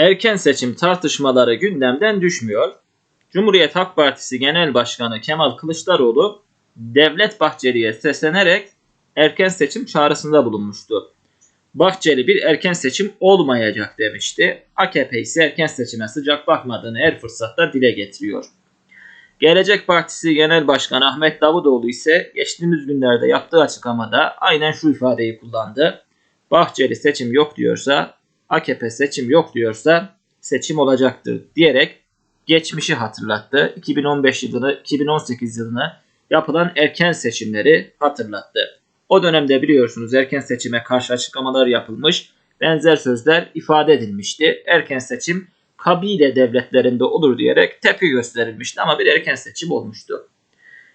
Erken seçim tartışmaları gündemden düşmüyor. Cumhuriyet Halk Partisi Genel Başkanı Kemal Kılıçdaroğlu Devlet Bahçeli'ye seslenerek erken seçim çağrısında bulunmuştu. Bahçeli bir erken seçim olmayacak demişti. AKP ise erken seçime sıcak bakmadığını her fırsatta dile getiriyor. Gelecek Partisi Genel Başkanı Ahmet Davutoğlu ise geçtiğimiz günlerde yaptığı açıklamada aynen şu ifadeyi kullandı. Bahçeli seçim yok diyorsa, AKP seçim yok diyorsa seçim olacaktır diyerek geçmişi hatırlattı. 2015 yılını, 2018 yılını yapılan erken seçimleri hatırlattı. O dönemde biliyorsunuz erken seçime karşı açıklamalar yapılmış, benzer sözler ifade edilmişti. Erken seçim kabile devletlerinde olur diyerek tepki gösterilmişti ama bir erken seçim olmuştu.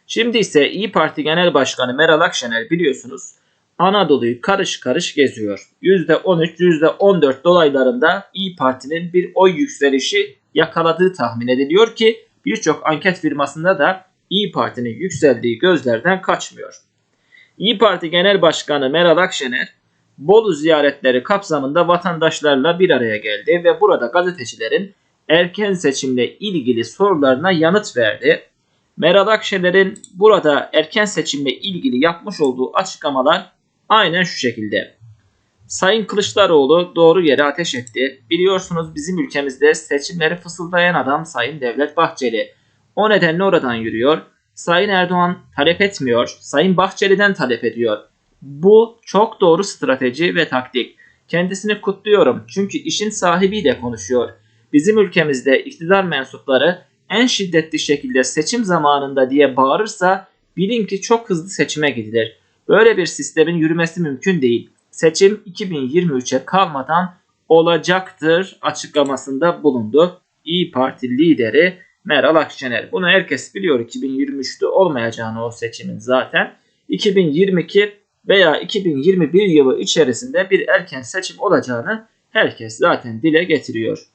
Şimdi ise İyi Parti Genel Başkanı Meral Akşener biliyorsunuz Anadolu'yu karış karış geziyor. %13, %14 dolaylarında İyi Parti'nin bir oy yükselişi yakaladığı tahmin ediliyor ki birçok anket firmasında da İyi Parti'nin yükseldiği gözlerden kaçmıyor. İyi Parti Genel Başkanı Meral Akşener Bolu ziyaretleri kapsamında vatandaşlarla bir araya geldi ve burada gazetecilerin erken seçimle ilgili sorularına yanıt verdi. Meral Akşener'in burada erken seçimle ilgili yapmış olduğu açıklamalar aynen şu şekilde. Sayın Kılıçdaroğlu doğru yere ateş etti. Biliyorsunuz bizim ülkemizde seçimleri fısıldayan adam Sayın Devlet Bahçeli. O nedenle oradan yürüyor. Sayın Erdoğan talep etmiyor. Sayın Bahçeli'den talep ediyor. Bu çok doğru strateji ve taktik. Kendisini kutluyorum çünkü işin sahibiyle konuşuyor. Bizim ülkemizde iktidar mensupları en şiddetli şekilde seçim zamanında diye bağırırsa bilin ki çok hızlı seçime gidilir. Böyle bir sistemin yürümesi mümkün değil. Seçim 2023'e kalmadan olacaktır açıklamasında bulundu. İyi Parti lideri Meral Akşener. Bunu herkes biliyor 2023'te olmayacağını o seçimin zaten. 2022 veya 2021 yılı içerisinde bir erken seçim olacağını herkes zaten dile getiriyor.